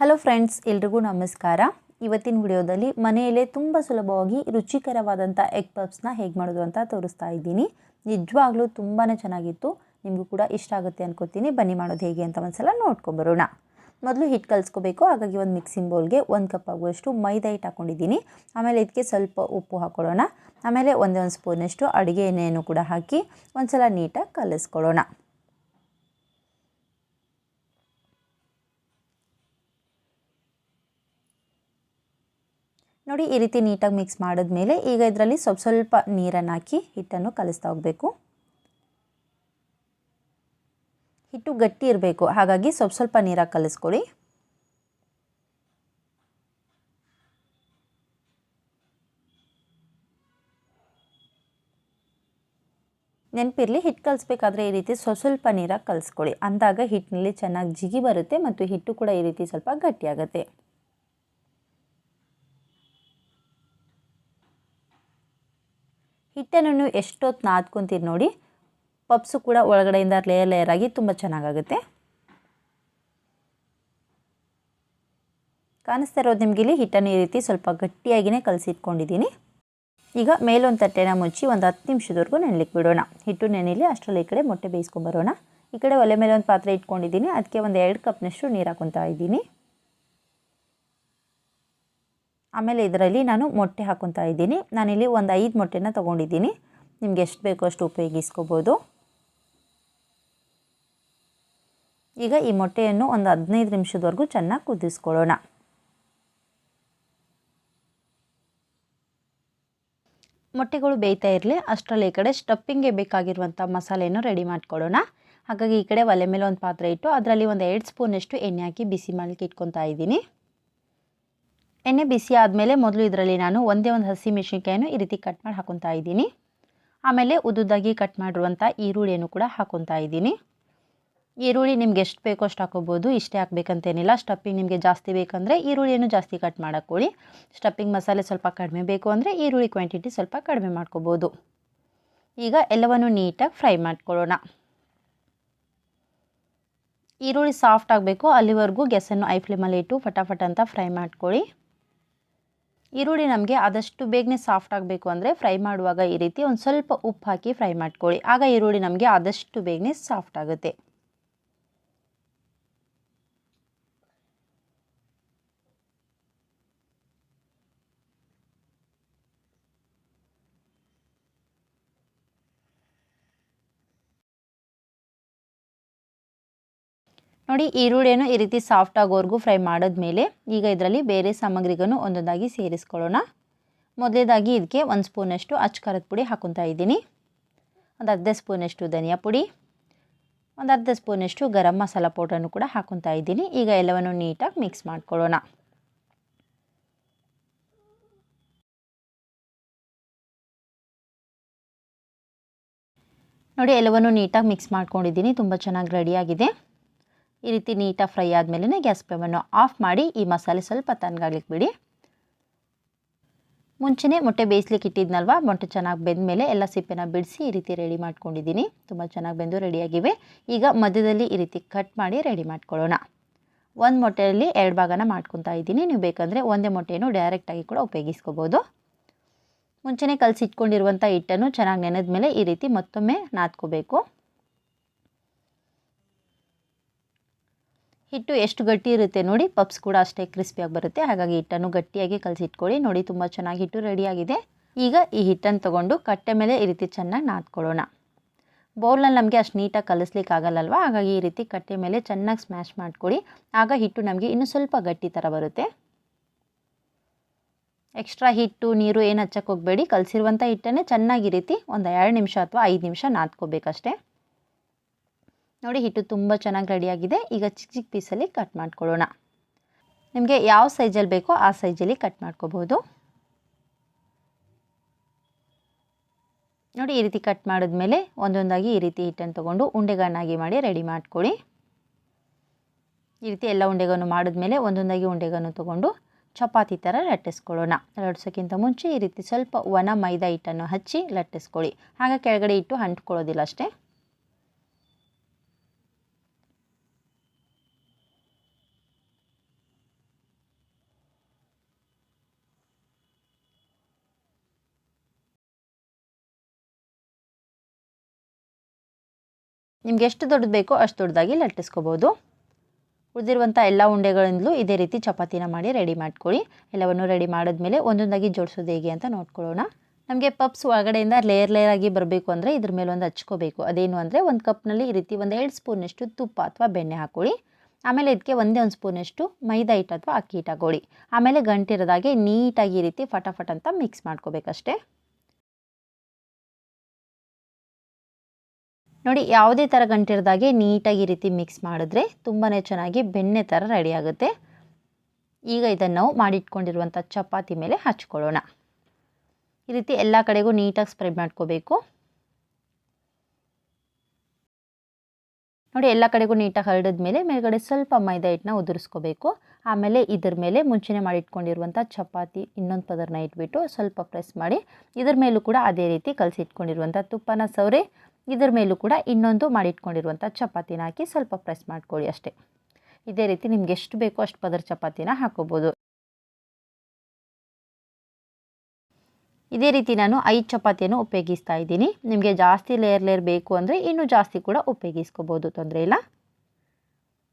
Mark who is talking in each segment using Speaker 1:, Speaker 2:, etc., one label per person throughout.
Speaker 1: Hello friends ಎಲ್ರಿಗೂ ನಮಸ್ಕಾರ. ಇವತ್ತಿನ ವಿಡಿಯೋದಲ್ಲಿ ಮನೆಯಲ್ಲೇ ತುಂಬ ಸುಲಭವಾಗಿ ರುಚಿಕರವಾದಂಥ ಎಗ್ ಪಪ್ಸ್ನ ಹೇಗೆ ಮಾಡೋದು ಅಂತ ತೋರಿಸ್ತಾ ಇದ್ದೀನಿ. ನಿಜವಾಗ್ಲೂ ತುಂಬಾ ಚೆನ್ನಾಗಿತ್ತು. ನಿಮಗೂ ಕೂಡ ಇಷ್ಟ ಆಗುತ್ತೆ ಅನ್ಕೋತೀನಿ. ಬನ್ನಿ ಮಾಡೋದು ಹೇಗೆ ಅಂತ ಒಂದ್ಸಲ ನೋಡ್ಕೊಂಬರೋಣ ಮೊದಲು ಹಿಟ್ಟು ಕಲಿಸ್ಕೋಬೇಕು. ಹಾಗಾಗಿ ಒಂದು ಮಿಕ್ಸಿಂಗ್ ಬೌಲ್ಗೆ ಒಂದು ಕಪ್ ಆಗುವಷ್ಟು ಮೈದಾ ಹಿಟ್ಟು ಹಾಕ್ಕೊಂಡಿದ್ದೀನಿ ಆಮೇಲೆ ಇದಕ್ಕೆ ಸ್ವಲ್ಪ ಉಪ್ಪು ಹಾಕ್ಕೊಳ್ಳೋಣ ಆಮೇಲೆ ಒಂದೇ ಒಂದು ಸ್ಪೂನಷ್ಟು ಅಡುಗೆ ಎಣ್ಣೆಯನ್ನು ಕೂಡ ಹಾಕಿ ಒಂದ್ಸಲ ನೀಟಾಗಿ ಕಲಿಸ್ಕೊಳ್ಳೋಣ. ನೋಡಿ ಈ ರೀತಿ ನೀಟಾಗಿ ಮಿಕ್ಸ್ ಮಾಡಿದ್ಮೇಲೆ ಈಗ ಇದರಲ್ಲಿ ಸ್ವಲ್ಪ ಸ್ವಲ್ಪ ನೀರನ್ನು ಹಾಕಿ ಹಿಟ್ಟನ್ನು ಕಲಿಸ್ತಾ ಹೋಗಬೇಕು. ಹಿಟ್ಟು ಗಟ್ಟಿ ಇರಬೇಕು, ಹಾಗಾಗಿ ಸ್ವಲ್ಪ ಸ್ವಲ್ಪ ನೀರಾಗಿ ಕಲಿಸ್ಕೊಳ್ಳಿ. ನೆನಪಿರಲಿ, ಹಿಟ್ಟು ಕಲಿಸ್ಬೇಕಾದ್ರೆ ಈ ರೀತಿ ಸ್ವಲ್ಪ ಸ್ವಲ್ಪ ನೀರಾಗಿ ಕಲಿಸ್ಕೊಳ್ಳಿ. ಅಂದಾಗ ಹಿಟ್ಟಿನಲ್ಲಿ ಚೆನ್ನಾಗಿ ಜಿಗಿ ಬರುತ್ತೆ ಮತ್ತು ಹಿಟ್ಟು ಕೂಡ ಈ ರೀತಿ ಸ್ವಲ್ಪ ಗಟ್ಟಿಯಾಗುತ್ತೆ. ಹಿಟ್ಟನ್ನು ಎಷ್ಟೊತ್ತು ನಾದ್ಕೊತೀರಿ ನೋಡಿ. ಪಪ್ಸು ಕೂಡ ಒಳಗಡೆಯಿಂದ ಲೇಯರ್ ಲೇಯರ್ ಆಗಿ ತುಂಬ ಚೆನ್ನಾಗಾಗುತ್ತೆ. ಕಾಣಿಸ್ತಾ ಇರೋದು ನಿಮಗೆ ಇಲ್ಲಿ ಹಿಟ್ಟನ್ನು ಈ ರೀತಿ ಸ್ವಲ್ಪ ಗಟ್ಟಿಯಾಗಿಯೇ ಕಲಸಿಟ್ಕೊಂಡಿದ್ದೀನಿ. ಈಗ ಮೇಲೊಂದು ತಟ್ಟೆನ ಮುಚ್ಚಿ ಒಂದು ಹತ್ತು ನಿಮಿಷದವರೆಗೂ ನೆನಲಿಕ್ಕೆ ಬಿಡೋಣ. ಹಿಟ್ಟು ನೆನೆಲಿ ಅಷ್ಟರಲ್ಲಿ ಈ ಕಡೆ ಮೊಟ್ಟೆ ಬೇಯಿಸ್ಕೊಂಬರೋಣ ಈ ಕಡೆ ಒಲೆ ಮೇಲೆ ಒಂದು ಪಾತ್ರೆ ಇಟ್ಕೊಂಡಿದ್ದೀನಿ. ಅದಕ್ಕೆ ಒಂದು ಎರಡು ಕಪ್ನಷ್ಟು ನೀರು ಹಾಕೊತಾ ಇದ್ದೀನಿ. ಆಮೇಲೆ ಇದರಲ್ಲಿ ನಾನು ಮೊಟ್ಟೆ ಹಾಕೊತಾ ಇದ್ದೀನಿ. ನಾನಿಲ್ಲಿ ಒಂದು ಐದು ಮೊಟ್ಟೆನ ತೊಗೊಂಡಿದ್ದೀನಿ. ನಿಮ್ಗೆ ಎಷ್ಟು ಬೇಕೋ ಅಷ್ಟು ಉಪಯೋಗಿಸ್ಕೋಬೋದು. ಈಗ ಈ ಮೊಟ್ಟೆಯನ್ನು ಒಂದು ಹದಿನೈದು ನಿಮಿಷದವರೆಗೂ ಚೆನ್ನಾಗಿ ಕುದಿಸ್ಕೊಳ್ಳೋಣ. ಮೊಟ್ಟೆಗಳು ಬೇಯ್ತಾ ಇರಲಿ, ಅಷ್ಟರಲ್ಲಿ ಈ ಕಡೆ ಸ್ಟಫಿಂಗ್ಗೆ ಬೇಕಾಗಿರುವಂಥ ಮಸಾಲೆಯನ್ನು ರೆಡಿ ಮಾಡ್ಕೊಳ್ಳೋಣ. ಹಾಗಾಗಿ ಈ ಕಡೆ ಒಲೆ ಮೇಲೆ ಒಂದು ಪಾತ್ರೆ ಇಟ್ಟು ಅದರಲ್ಲಿ ಒಂದು ಎರಡು ಸ್ಪೂನಷ್ಟು ಎಣ್ಣೆ ಹಾಕಿ ಬಿಸಿ ಮಾಡಲಿಕ್ಕೆ ಇಟ್ಕೊತಾ ಇದ್ದೀನಿ. ಎಣ್ಣೆ ಬಿಸಿ ಆದಮೇಲೆ ಮೊದಲು ಇದರಲ್ಲಿ ನಾನು ಒಂದೇ ಒಂದು ಹಸಿ ಮೆಣಸಿನ್ಕಾಯನ್ನು ಈ ರೀತಿ ಕಟ್ ಮಾಡಿ ಹಾಕೊತಾ ಇದ್ದೀನಿ. ಆಮೇಲೆ ಉದ್ದುದ್ದಾಗಿ ಕಟ್ ಮಾಡಿರುವಂಥ ಈರುಳ್ಳಿಯನ್ನು ಕೂಡ ಹಾಕೊತಾ ಇದ್ದೀನಿ. ಈರುಳ್ಳಿ ನಿಮ್ಗೆ ಎಷ್ಟು ಬೇಕೋ ಅಷ್ಟು ಹಾಕೋಬೋದು, ಇಷ್ಟೇ ಹಾಕ್ಬೇಕಂತೇನಿಲ್ಲ ಸ್ಟಫಿಂಗ್ ನಿಮಗೆ ಜಾಸ್ತಿ ಬೇಕಂದರೆ ಈರುಳ್ಳಿಯನ್ನು ಜಾಸ್ತಿ ಕಟ್ ಮಾಡಕ್ಕೊಳ್ಳಿ ಸ್ಟಫಿಂಗ್ ಮಸಾಲೆ ಸ್ವಲ್ಪ ಕಡಿಮೆ ಬೇಕು ಅಂದರೆ ಈರುಳ್ಳಿ ಕ್ವಾಂಟಿಟಿ ಸ್ವಲ್ಪ ಕಡಿಮೆ ಮಾಡ್ಕೋಬೋದು. ಈಗ ಎಲ್ಲವನ್ನು ನೀಟಾಗಿ ಫ್ರೈ ಮಾಡ್ಕೊಳ್ಳೋಣ. ಈರುಳ್ಳಿ ಸಾಫ್ಟ್ ಆಗಬೇಕು, ಅಲ್ಲಿವರೆಗೂ ಗ್ಯಾಸನ್ನು ಐ ಫ್ಲೇಮಲ್ಲಿ ಇಟ್ಟು ಫಟಾಫಟ್ ಅಂತ ಫ್ರೈ ಮಾಡ್ಕೊಳ್ಳಿ. ಈರುಳ್ಳಿ ನಮಗೆ ಆದಷ್ಟು ಬೇಗನೆ ಸಾಫ್ಟ್ ಆಗಬೇಕು ಅಂದರೆ ಫ್ರೈ ಮಾಡುವಾಗ ಈ ರೀತಿ ಒಂದು ಸ್ವಲ್ಪ ಉಪ್ಪು ಹಾಕಿ ಫ್ರೈ ಮಾಡ್ಕೊಳ್ಳಿ. ಆಗ ಈರುಳ್ಳಿ ನಮಗೆ ಆದಷ್ಟು ಬೇಗನೆ ಸಾಫ್ಟ್ ಆಗುತ್ತೆ. ನೋಡಿ ಈರುಳ್ಳಿಯನ್ನು ಈ ರೀತಿ ಸಾಫ್ಟ್ ಆಗೋವರೆಗೂ ಫ್ರೈ ಮಾಡಿದ್ಮೇಲೆ ಈಗ ಇದರಲ್ಲಿ ಬೇರೆ ಸಾಮಗ್ರಿಗಳನ್ನು ಒಂದೊಂದಾಗಿ ಸೇರಿಸ್ಕೊಳ್ಳೋಣ. ಮೊದಲೇದಾಗಿ ಇದಕ್ಕೆ ಒಂದು ಸ್ಪೂನಷ್ಟು ಅಚ್ಚ ಖಾರದ ಪುಡಿ ಹಾಕೊತಾ ಇದ್ದೀನಿ. ಒಂದು ಅರ್ಧ ಸ್ಪೂನಷ್ಟು ಧನಿಯಾ ಪುಡಿ, ಒಂದು ಅರ್ಧ ಸ್ಪೂನಷ್ಟು ಗರಂ ಮಸಾಲ ಪೌಡ್ರನ್ನು ಕೂಡ ಹಾಕೊತಾ ಇದ್ದೀನಿ. ಈಗ ಎಲ್ಲವನ್ನು ನೀಟಾಗಿ ಮಿಕ್ಸ್ ಮಾಡ್ಕೊಳ್ಳೋಣ. ನೋಡಿ ಎಲ್ಲವನ್ನು ನೀಟಾಗಿ ಮಿಕ್ಸ್ ಮಾಡ್ಕೊಂಡಿದ್ದೀನಿ. ತುಂಬ ಚೆನ್ನಾಗಿ ರೆಡಿಯಾಗಿದೆ ಈ ರೀತಿ ನೀಟಾಗಿ ಫ್ರೈ ಆದಮೇಲೆ ಗ್ಯಾಸ್ ಫ್ಲೇಮನ್ನು ಆಫ್ ಮಾಡಿ ಈ ಮಸಾಲೆ ಸ್ವಲ್ಪ ತಣ್ಣಗಾಗ್ಲಿಕ್ಕೆ ಬಿಡಿ. ಮುಂಚೆನೇ ಮೊಟ್ಟೆ ಬೇಯಿಸ್ಲಿಕ್ಕೆ ಇಟ್ಟಿದ್ನಲ್ವ? ಮೊಟ್ಟೆ ಚೆನ್ನಾಗಿ ಬೆಂದಮೇಲೆ ಎಲ್ಲ ಸಿಪ್ಪೆನ ಬಿಡಿಸಿ ಈ ರೀತಿ ರೆಡಿ ಮಾಡ್ಕೊಂಡಿದ್ದೀನಿ. ತುಂಬ ಚೆನ್ನಾಗಿ ಬೆಂದು ರೆಡಿಯಾಗಿವೆ. ಈಗ ಮಧ್ಯದಲ್ಲಿ ಈ ರೀತಿ ಕಟ್ ಮಾಡಿ ರೆಡಿ ಮಾಡ್ಕೊಳ್ಳೋಣ. ಒಂದು ಮೊಟ್ಟೆಯಲ್ಲಿ ಎರಡು ಭಾಗನ ಮಾಡ್ಕೊತಾ ಇದ್ದೀನಿ. ನೀವು ಬೇಕಂದರೆ ಒಂದೇ ಮೊಟ್ಟೆಯನ್ನು ಡೈರೆಕ್ಟಾಗಿ ಕೂಡ ಉಪಯೋಗಿಸ್ಕೋಬೋದು. ಮುಂಚೆನೇ ಕಲಸಿಟ್ಕೊಂಡಿರುವಂಥ ಹಿಟ್ಟನ್ನು ಚೆನ್ನಾಗಿ ನೆನೆದ ಮೇಲೆ ಈ ರೀತಿ ಮತ್ತೊಮ್ಮೆ ನಾದ್ಕೋಬೇಕು. ಹಿಟ್ಟು ಎಷ್ಟು ಗಟ್ಟಿ ಇರುತ್ತೆ ನೋಡಿ, ಪಪ್ಸ್ ಕೂಡ ಅಷ್ಟೇ ಕ್ರಿಸ್ಪಿಯಾಗಿ ಬರುತ್ತೆ. ಹಾಗಾಗಿ ಹಿಟ್ಟನ್ನು ಗಟ್ಟಿಯಾಗಿ ಕಲಸಿಟ್ಕೊಳ್ಳಿ. ನೋಡಿ ತುಂಬ ಚೆನ್ನಾಗಿ ಹಿಟ್ಟು ರೆಡಿಯಾಗಿದೆ ಈಗ ಈ ಹಿಟ್ಟನ್ನು ತೊಗೊಂಡು ಕಟ್ಟೆ ಮೇಲೆ ಈ ರೀತಿ ಚೆನ್ನಾಗಿ ನಾದ್ಕೊಳ್ಳೋಣ. ಬೌಲ್ನಲ್ಲಿ ನಮಗೆ ಅಷ್ಟು ನೀಟಾಗಿ ಕಲಿಸ್ಲಿಕ್ಕೆ ಆಗಲ್ಲಲ್ವ? ಹಾಗಾಗಿ ಈ ರೀತಿ ಕಟ್ಟೆ ಮೇಲೆ ಚೆನ್ನಾಗಿ ಸ್ಮ್ಯಾಶ್ ಮಾಡಿಕೊಡಿ ಆಗ ಹಿಟ್ಟು ನಮಗೆ ಇನ್ನೂ ಸ್ವಲ್ಪ ಗಟ್ಟಿ ಥರ ಬರುತ್ತೆ. ಎಕ್ಸ್ಟ್ರಾ ಹಿಟ್ಟು, ನೀರು ಏನು ಹಚ್ಚಕ್ಕೆ ಹೋಗಬೇಡಿ. ಕಲಸಿರುವಂಥ ಹಿಟ್ಟನ್ನೇ ಚೆನ್ನಾಗಿ ರೀತಿ ಒಂದು ಎರಡು ನಿಮಿಷ ಅಥವಾ ಐದು ನಿಮಿಷ ನಾದ್ಕೋಬೇಕಷ್ಟೇ. ನೋಡಿ ಹಿಟ್ಟು ತುಂಬ ಚೆನ್ನಾಗಿ ರೆಡಿಯಾಗಿದೆ ಈಗ ಚಿಕ್ಕ ಚಿಕ್ಕ ಪೀಸಲ್ಲಿ ಕಟ್ ಮಾಡ್ಕೊಳ್ಳೋಣ. ನಿಮಗೆ ಯಾವ ಸೈಜಲ್ಲಿ ಬೇಕೋ ಆ ಸೈಜಲ್ಲಿ ಕಟ್ ಮಾಡ್ಕೋಬೋದು ನೋಡಿ ಈ ರೀತಿ ಕಟ್ ಮಾಡಿದ್ಮೇಲೆ ಒಂದೊಂದಾಗಿ ಈ ರೀತಿ ಹಿಟ್ಟನ್ನು ತೊಗೊಂಡು ಉಂಡೆಗಳನ್ನಾಗಿ ಮಾಡಿ ರೆಡಿ ಮಾಡ್ಕೊಳ್ಳಿ. ಈ ರೀತಿ ಎಲ್ಲ ಉಂಡೆಗಳನ್ನು ಮಾಡಿದ್ಮೇಲೆ ಒಂದೊಂದಾಗಿ ಉಂಡೆಗಳನ್ನು ತೊಗೊಂಡು ಚಪಾತಿ ಥರ ಲಟ್ಟಿಸ್ಕೊಳ್ಳೋಣ. ಲಟ್ಟಿಸೋಕ್ಕಿಂತ ಮುಂಚೆ ಈ ರೀತಿ ಸ್ವಲ್ಪ ಒಣ ಮೈದಾ ಹಿಟ್ಟನ್ನು ಹಚ್ಚಿ ಲಟ್ಟಿಸ್ಕೊಳ್ಳಿ. ಆಗ ಕೆಳಗಡೆ ಇಟ್ಟು ಅಂಟ್ಕೊಳ್ಳೋದಿಲ್ಲ ಅಷ್ಟೇ. ನಿಮ್ಗೆ ಎಷ್ಟು ದೊಡ್ಡದು ಬೇಕೋ ಅಷ್ಟು ದೊಡ್ಡದಾಗಿ ಲಟ್ಟಿಸ್ಕೋಬೋದು. ಉಳಿದಿರುವಂಥ ಎಲ್ಲ ಉಂಡೆಗಳಿಂದಲೂ ಇದೇ ರೀತಿ ಚಪಾತಿನ ಮಾಡಿ ರೆಡಿ ಮಾಡ್ಕೊಳ್ಳಿ. ಎಲ್ಲವನ್ನು ರೆಡಿ ಮಾಡಿದ್ಮೇಲೆ ಒಂದೊಂದಾಗಿ ಜೋಡಿಸೋದು ಹೇಗೆ ಅಂತ ನೋಡ್ಕೊಳ್ಳೋಣ. ನಮಗೆ ಪಪ್ಸ್ ಒಳಗಡೆಯಿಂದ ಲೇಯರ್ ಲೇಯರ್ ಆಗಿ ಬರಬೇಕು ಅಂದರೆ ಇದ್ರ ಮೇಲೆ ಒಂದು ಹಚ್ಕೋಬೇಕು. ಅದೇನು ಅಂದರೆ ಒಂದು ಕಪ್ನಲ್ಲಿ ಈ ರೀತಿ ಒಂದು ಎರಡು ಸ್ಪೂನಷ್ಟು ತುಪ್ಪ ಅಥವಾ ಬೆಣ್ಣೆ ಹಾಕೊಳ್ಳಿ. ಆಮೇಲೆ ಇದಕ್ಕೆ ಒಂದೇ ಒಂದು ಸ್ಪೂನಷ್ಟು ಮೈದಾ ಹಿಟ್ಟು ಅಥವಾ ಅಕ್ಕಿ ಹಿಟ್ಟು ಹಾಕೊಳ್ಳಿ. ಆಮೇಲೆ ಗಂಟಿರೋದಾಗೆ ನೀಟಾಗಿ ಈ ರೀತಿ ಫಟಾಫಟ್ ಅಂತ ಮಿಕ್ಸ್ ಮಾಡ್ಕೋಬೇಕಷ್ಟೇ. ನೋಡಿ, ಯಾವುದೇ ಥರ ಗಂಟಿರ್ದಾಗೆ ನೀಟಾಗಿ ಈ ರೀತಿ ಮಿಕ್ಸ್ ಮಾಡಿದ್ರೆ ತುಂಬಾ ಚೆನ್ನಾಗಿ ಬೆಣ್ಣೆ ಥರ ರೆಡಿ ಆಗುತ್ತೆ. ಈಗ ಇದನ್ನು ನಾವು ಮಾಡಿಟ್ಕೊಂಡಿರುವಂಥ ಚಪಾತಿ ಮೇಲೆ ಹಚ್ಕೊಳ್ಳೋಣ. ಈ ರೀತಿ ಎಲ್ಲ ಕಡೆಗೂ ನೀಟಾಗಿ ಸ್ಪ್ರೆಡ್ ಮಾಡ್ಕೋಬೇಕು. ನೋಡಿ, ಎಲ್ಲ ಕಡೆಗೂ ನೀಟಾಗಿ ಹರಡಿದ ಮೇಲೆ ಮೇಲ್ಗಡೆ ಸ್ವಲ್ಪ ಮೈದಾ ಹಿಟ್ಟನ್ನ ಉದುರಿಸ್ಕೋಬೇಕು. ಆಮೇಲೆ ಇದ್ರ ಮೇಲೆ ಮುಂಚೆನೇ ಮಾಡಿಟ್ಕೊಂಡಿರುವಂಥ ಚಪಾತಿ, ಇನ್ನೊಂದು ಪದರನ ಇಟ್ಬಿಟ್ಟು ಸ್ವಲ್ಪ ಪ್ರೆಸ್ ಮಾಡಿ, ಇದ್ರ ಮೇಲೂ ಕೂಡ ಅದೇ ರೀತಿ ಕಲಸಿಟ್ಕೊಂಡಿರುವಂಥ ತುಪ್ಪನ ಸವರಿ. ಇದ್ರ ಮೇಲೂ ಕೂಡ ಇನ್ನೊಂದು ಮಾಡಿಟ್ಕೊಂಡಿರುವಂಥ ಚಪಾತಿನ ಹಾಕಿ ಸ್ವಲ್ಪ ಪ್ರೆಸ್ ಮಾಡ್ಕೊಳ್ಳಿ ಅಷ್ಟೇ. ಇದೇ ರೀತಿ ನಿಮ್ಗೆ ಎಷ್ಟು ಬೇಕೋ ಅಷ್ಟು ಪದರ ಚಪಾತಿನ ಹಾಕೋಬೋದು. ಇದೇ ರೀತಿ ನಾನು ಐದು ಚಪಾತಿಯನ್ನು ಉಪಯೋಗಿಸ್ತಾ ಇದ್ದೀನಿ. ನಿಮಗೆ ಜಾಸ್ತಿ ಲೇಯರ್ ಲೇಯರ್ ಬೇಕು ಅಂದರೆ ಇನ್ನೂ ಜಾಸ್ತಿ ಕೂಡ ಉಪಯೋಗಿಸ್ಕೋಬೋದು, ತೊಂದರೆ ಇಲ್ಲ.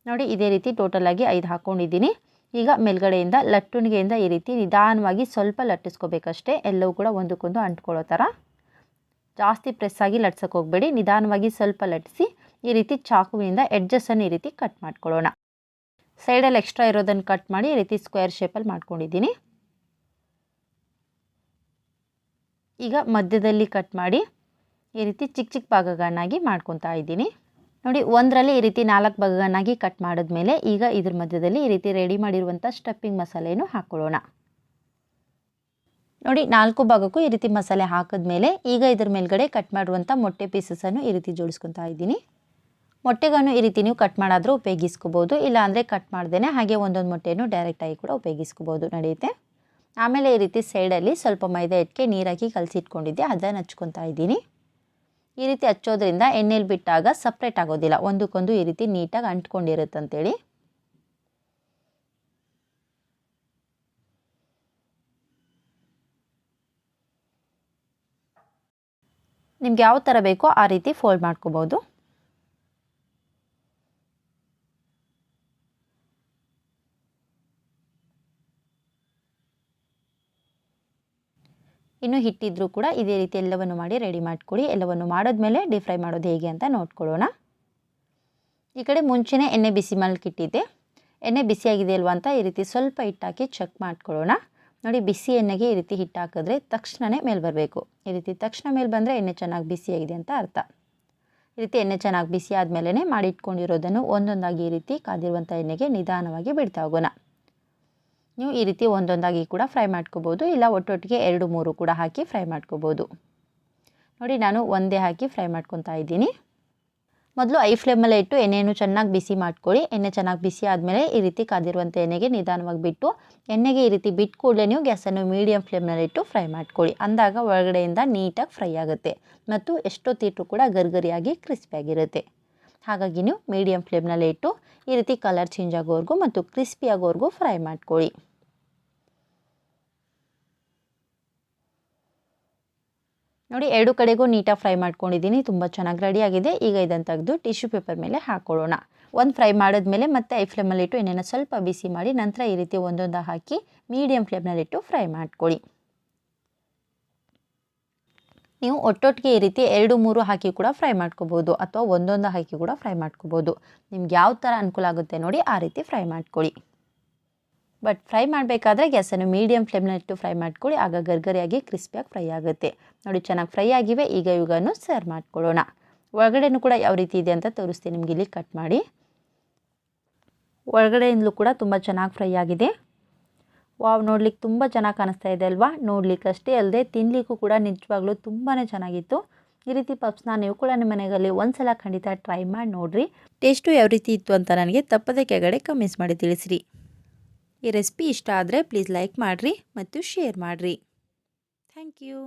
Speaker 1: ನೋಡಿ, ಇದೇ ರೀತಿ ಟೋಟಲಾಗಿ ಐದು ಹಾಕ್ಕೊಂಡಿದ್ದೀನಿ ಈಗ ಮೇಲ್ಗಡೆಯಿಂದ ಲಟ್ಟುಣಿಗೆಯಿಂದ ಈ ರೀತಿ ನಿಧಾನವಾಗಿ ಸ್ವಲ್ಪ ಲಟ್ಟಿಸ್ಕೋಬೇಕಷ್ಟೇ. ಎಲ್ಲವೂ ಕೂಡ ಒಂದಕ್ಕೊಂದು ಅಂಟ್ಕೊಳ್ಳೋ ಥರ. ಜಾಸ್ತಿ ಪ್ರೆಸ್ ಆಗಿ ಹೋಗಬೇಡಿ. ನಿಧಾನವಾಗಿ ಸ್ವಲ್ಪ ಲಟ್ಟಿಸಿ ಈ ರೀತಿ ಚಾಕುವಿನಿಂದ ಎಡ್ಜಸ್ಸನ್ನು ಈ ರೀತಿ ಕಟ್ ಮಾಡ್ಕೊಳ್ಳೋಣ. ಸೈಡಲ್ಲಿ ಎಕ್ಸ್ಟ್ರಾ ಇರೋದನ್ನು ಕಟ್ ಮಾಡಿ ಈ ರೀತಿ ಸ್ಕ್ವೇರ್ ಶೇಪಲ್ಲಿ ಮಾಡ್ಕೊಂಡಿದ್ದೀನಿ. ಈಗ ಮಧ್ಯದಲ್ಲಿ ಕಟ್ ಮಾಡಿ ಈ ರೀತಿ ಚಿಕ್ಕ ಚಿಕ್ಕ ಭಾಗಗಳನ್ನಾಗಿ ಮಾಡ್ಕೊತಾ ಇದ್ದೀನಿ. ನೋಡಿ, ಒಂದರಲ್ಲಿ ಈ ರೀತಿ ನಾಲ್ಕು ಭಾಗಗಳನ್ನಾಗಿ ಕಟ್ ಮಾಡಿದ್ಮೇಲೆ ಈಗ ಇದ್ರ ಮಧ್ಯದಲ್ಲಿ ಈ ರೀತಿ ರೆಡಿ ಮಾಡಿರುವಂಥ ಸ್ಟಫಿಂಗ್ ಮಸಾಲೆಯನ್ನು ಹಾಕ್ಕೊಳ್ಳೋಣ. ನೋಡಿ, ನಾಲ್ಕು ಭಾಗಕ್ಕೂ ಈ ರೀತಿ ಮಸಾಲೆ ಹಾಕಿದ್ಮೇಲೆ ಈಗ ಇದ್ರ ಮೇಲ್ಗಡೆ ಕಟ್ ಮಾಡುವಂಥ ಮೊಟ್ಟೆ ಪೀಸಸನ್ನು ಈ ರೀತಿ ಜೋಡಿಸ್ಕೊತಾ ಇದ್ದೀನಿ. ಮೊಟ್ಟೆಗಳನ್ನು ಈ ರೀತಿ ನೀವು ಕಟ್ ಮಾಡಾದರೂ ಉಪಯೋಗಿಸ್ಕೋಬೋದು ಇಲ್ಲಾಂದರೆ ಕಟ್ ಮಾಡ್ದೇ ಹಾಗೆ ಒಂದೊಂದು ಮೊಟ್ಟೆಯನ್ನು ಡೈರೆಕ್ಟಾಗಿ ಕೂಡ ಉಪಯೋಗಿಸ್ಕೋಬೋದು ನಡೆಯುತ್ತೆ. ಆಮೇಲೆ ಈ ರೀತಿ ಸೈಡಲ್ಲಿ ಸ್ವಲ್ಪ ಮೈದಾ ಹಿಟ್ಟಿಗೆ ನೀರಾಕಿ ಕಲಸಿಟ್ಕೊಂಡಿದ್ದೆ, ಅದನ್ನು ಹಚ್ಕೊತಾ ಇದ್ದೀನಿ. ಈ ರೀತಿ ಹಚ್ಚೋದ್ರಿಂದ ಎಣ್ಣೆಲಿ ಬಿಟ್ಟಾಗ ಸಪ್ರೇಟ್ ಆಗೋದಿಲ್ಲ, ಒಂದಕ್ಕೊಂದು ಈ ರೀತಿ ನೀಟಾಗಿ ಅಂಟ್ಕೊಂಡಿರುತ್ತಂತೇಳಿ. ನಿಮ್ಗೆ ಯಾವ ಥರ ಬೇಕೋ ಆ ರೀತಿ ಫೋಲ್ಡ್ ಮಾಡ್ಕೋಬೋದು. ಇನ್ನು ಹಿಟ್ಟಿದ್ರೂ ಕೂಡ ಇದೇ ರೀತಿ ಎಲ್ಲವನ್ನು ಮಾಡಿ ರೆಡಿ ಮಾಡಿಕೊಡಿ ಎಲ್ಲವನ್ನು ಮಾಡಿದ್ಮೇಲೆ ಡೀಪ್ ಫ್ರೈ ಮಾಡೋದು ಹೇಗೆ ಅಂತ ನೋಡ್ಕೊಳ್ಳೋಣ. ಈ ಕಡೆ ಮುಂಚೆನೇ ಎಣ್ಣೆ ಬಿಸಿ ಮಲ್ಕಿಟ್ಟಿದ್ದೆ. ಎಣ್ಣೆ ಬಿಸಿಯಾಗಿದೆ ಅಲ್ವಾ ಅಂತ ಈ ರೀತಿ ಸ್ವಲ್ಪ ಹಿಟ್ಟಾಕಿ ಚೆಕ್ ಮಾಡ್ಕೊಳ್ಳೋಣ. ನೋಡಿ, ಬಿಸಿ ಎಣ್ಣೆಗೆ ಈ ರೀತಿ ಹಿಟ್ಟು ಹಾಕಿದ್ರೆ ತಕ್ಷಣವೇ ಮೇಲೆ ಬರಬೇಕು. ಈ ರೀತಿ ತಕ್ಷಣ ಮೇಲೆ ಬಂದರೆ ಎಣ್ಣೆ ಚೆನ್ನಾಗಿ ಬಿಸಿಯಾಗಿದೆ ಅಂತ ಅರ್ಥ. ಈ ರೀತಿ ಎಣ್ಣೆ ಚೆನ್ನಾಗಿ ಬಿಸಿ ಆದಮೇಲೆ ಮಾಡಿಟ್ಕೊಂಡಿರೋದನ್ನು ಒಂದೊಂದಾಗಿ ಈ ರೀತಿ ಕಾದಿರುವಂಥ ಎಣ್ಣೆಗೆ ನಿಧಾನವಾಗಿ ಬಿಡ್ತಾ ಹೋಗೋಣ. ನೀವು ಈ ರೀತಿ ಒಂದೊಂದಾಗಿ ಕೂಡ ಫ್ರೈ ಮಾಡ್ಕೋಬೋದು, ಇಲ್ಲ ಒಟ್ಟೊಟ್ಟಿಗೆ ಎರಡು, ಮೂರು ಕೂಡ ಹಾಕಿ ಫ್ರೈ ಮಾಡ್ಕೋಬೋದು. ನೋಡಿ, ನಾನು ಒಂದೇ ಹಾಕಿ ಫ್ರೈ ಮಾಡ್ಕೊತಾ ಇದ್ದೀನಿ. ಮೊದಲು ಐ ಫ್ಲೇಮಲ್ಲೇ ಇಟ್ಟು ಎಣ್ಣೆಯನ್ನು ಚೆನ್ನಾಗಿ ಬಿಸಿ ಮಾಡ್ಕೊಳ್ಳಿ. ಎಣ್ಣೆ ಚೆನ್ನಾಗಿ ಬಿಸಿ ಆದಮೇಲೆ ಈ ರೀತಿ ಕಾದಿರುವಂಥ ಎಣ್ಣೆಗೆ ನಿಧಾನವಾಗಿ ಬಿಟ್ಟು, ಎಣ್ಣೆಗೆ ಈ ರೀತಿ ಬಿಟ್ಟು ಕೂಡಲೇ ನೀವು ಗ್ಯಾಸನ್ನು ಮೀಡಿಯಮ್ ಫ್ಲೇಮ್ನಲ್ಲಿ ಇಟ್ಟು ಫ್ರೈ ಮಾಡ್ಕೊಳ್ಳಿ. ಅಂದಾಗ ಒಳಗಡೆಯಿಂದ ನೀಟಾಗಿ ಫ್ರೈ ಆಗುತ್ತೆ ಮತ್ತು ಎಷ್ಟೊತ್ತಿಟ್ಟರು ಕೂಡ ಗರ್ಗರಿಯಾಗಿ ಕ್ರಿಸ್ಪಿಯಾಗಿರುತ್ತೆ ಹಾಗಾಗಿ ನೀವು ಮೀಡಿಯಮ್ ಫ್ಲೇಮ್ನಲ್ಲೇ ಇಟ್ಟು ಈ ರೀತಿ ಕಲರ್ ಚೇಂಜ್ ಆಗೋವರೆಗೂ ಮತ್ತು ಕ್ರಿಸ್ಪಿ ಆಗೋವರೆಗೂ ಫ್ರೈ ಮಾಡ್ಕೊಳ್ಳಿ. ನೋಡಿ, ಎರಡು ಕಡೆಗೂ ನೀಟಾಗಿ ಫ್ರೈ ಮಾಡ್ಕೊಂಡಿದ್ದೀನಿ. ತುಂಬ ಚೆನ್ನಾಗಿ ರೆಡಿಯಾಗಿದೆ ಈಗ ಇದನ್ನು ತೆಗೆದು ಟಿಶ್ಯೂ ಪೇಪರ್ ಮೇಲೆ ಹಾಕೊಳ್ಳೋಣ. ಒಂದು ಫ್ರೈ ಮಾಡಿದ್ಮೇಲೆ ಮತ್ತೆ ಐ ಫ್ಲೇಮಲ್ಲಿಟ್ಟು ಎಣ್ಣೆನ ಸ್ವಲ್ಪ ಬಿಸಿ ಮಾಡಿ ನಂತರ ಈ ರೀತಿ ಒಂದೊಂದು ಹಾಕಿ ಮೀಡಿಯಮ್ ಫ್ಲೇಮ್ನಲ್ಲಿಟ್ಟು ಫ್ರೈ ಮಾಡ್ಕೊಳ್ಳಿ. ನೀವು ಒಟ್ಟೊಟ್ಟಿಗೆ ಈ ರೀತಿ ಎರಡು, ಮೂರು ಹಾಕಿ ಕೂಡ ಫ್ರೈ ಮಾಡ್ಕೋಬೋದು ಅಥವಾ ಒಂದೊಂದು ಹಾಕಿ ಕೂಡ ಫ್ರೈ ಮಾಡ್ಕೋಬೋದು ನಿಮ್ಗೆ ಯಾವ ಥರ ಅನುಕೂಲ ಆಗುತ್ತೆ ನೋಡಿ, ಆ ರೀತಿ ಫ್ರೈ ಮಾಡ್ಕೊಳ್ಳಿ. ಬಟ್ ಫ್ರೈ ಮಾಡಬೇಕಾದ್ರೆ ಗ್ಯಾಸನ್ನು ಮೀಡಿಯಮ್ ಫ್ಲೇಮ್ನಲ್ಲಿಟ್ಟು ಫ್ರೈ ಮಾಡ್ಕೊಳ್ಳಿ. ಆಗ ಗರ್ಗರಿಯಾಗಿ ಕ್ರಿಸ್ಪಿಯಾಗಿ ಫ್ರೈ ಆಗುತ್ತೆ. ನೋಡಿ, ಚೆನ್ನಾಗಿ ಫ್ರೈ ಆಗಿವೆ. ಈಗ ಇವುಗಳನ್ನು ಸರ್ವ್ ಮಾಡ್ಕೊಳ್ಳೋಣ. ಒಳಗಡೆನೂ ಕೂಡ ಯಾವ ರೀತಿ ಇದೆ ಅಂತ ತೋರಿಸ್ತೀನಿ ನಿಮ್ಗೆ ಇಲ್ಲಿ ಕಟ್ ಮಾಡಿ. ಒಳಗಡೆಯಿಂದಲೂ ಕೂಡ ತುಂಬ ಚೆನ್ನಾಗಿ ಫ್ರೈ ಆಗಿದೆ. ವಾವ್, ನೋಡ್ಲಿಕ್ಕೆ ತುಂಬ ಚೆನ್ನಾಗಿ ಕಾಣಿಸ್ತಾ ಇದೆ ಅಲ್ವಾ? ನೋಡ್ಲಿಕ್ಕೆ ಅಷ್ಟೇ ಅಲ್ಲದೆ ತಿನ್ನಲಿಕ್ಕೂ ಕೂಡ ನಿಜವಾಗ್ಲೂ ತುಂಬಾ ಚೆನ್ನಾಗಿತ್ತು. ಈ ರೀತಿ ಪಪ್ಸ್ನ ನೀವು ಕೂಡ ನಿಮ್ಮ ಮನೆಯಲ್ಲಿ ಒಂದ್ಸಲ ಖಂಡಿತ ಟ್ರೈ ಮಾಡಿ ನೋಡಿರಿ. ಟೇಸ್ಟು ಯಾವ ರೀತಿ ಇತ್ತು ಅಂತ ನನಗೆ ತಪ್ಪದೆ ಕೆಳಗಡೆ ಕಮೆಂಟ್ಸ್ ಮಾಡಿ ತಿಳಿಸಿರಿ. ಈ ರೆಸಿಪಿ ಇಷ್ಟ ಆದರೆ ಪ್ಲೀಸ್ ಲೈಕ್ ಮಾಡಿರಿ ಮತ್ತು ಶೇರ್ ಮಾಡಿರಿ. Thank you.